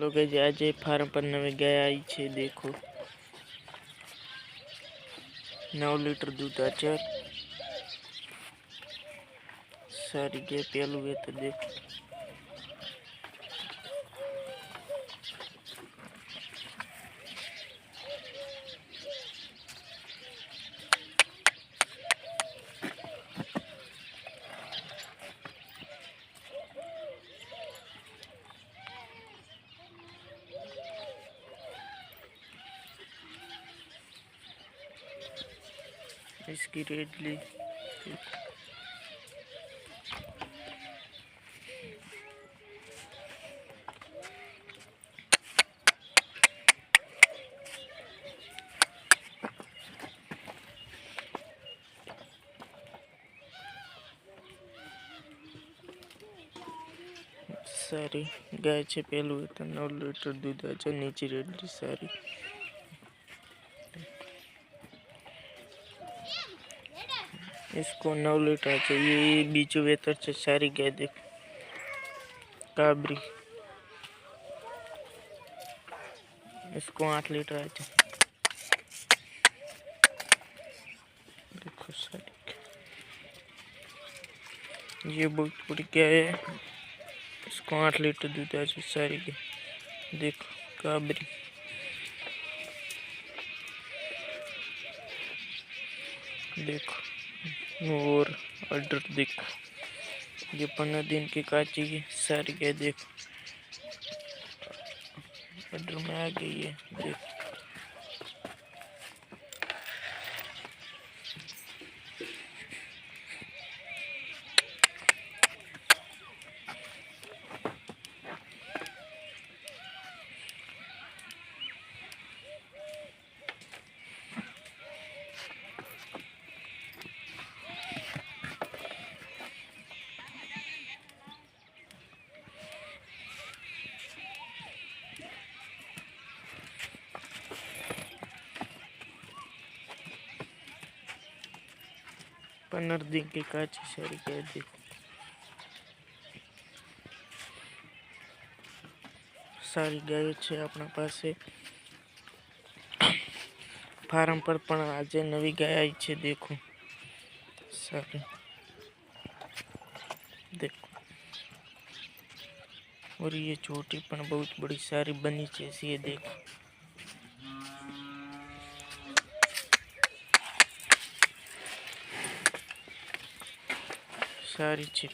લો આજે ફાર્મ પર નવી ગાય આવી છે, દેખો. નવ લીટર દૂધ હાજર સારી ગાય પહેલું તો દેખો. इसकी रेट ली સારી ગાય છે પેલું તો નવ લીટર દૂધ છે નીચે રેડલી સારી इसको नौ लीटर चाहिए। ये बीजू वेतर से सारी गाय देख काबरी। इसको आठ लीटर जाए देखो सारी ये बहुत बड़ी गाय है। इसको आठ लीटर दूध जाए सारी गाय देखो काबरी। देखो। और ऑर्डर देखो। ये पंद्रह दिन की काची की सारी क्या देखो ऑर्डर में आ गई है, देखो। पंद्रह दिन की काची सारी क्या देखो સારી ગાયો છે આપણા પાસે ફાર્મ પર પણ આજે નવી ગાય આવી છે દેખો સારી देखो और ये छोटी पण बहुत बड़ी सारी बनी છે ये देखो सारी चिप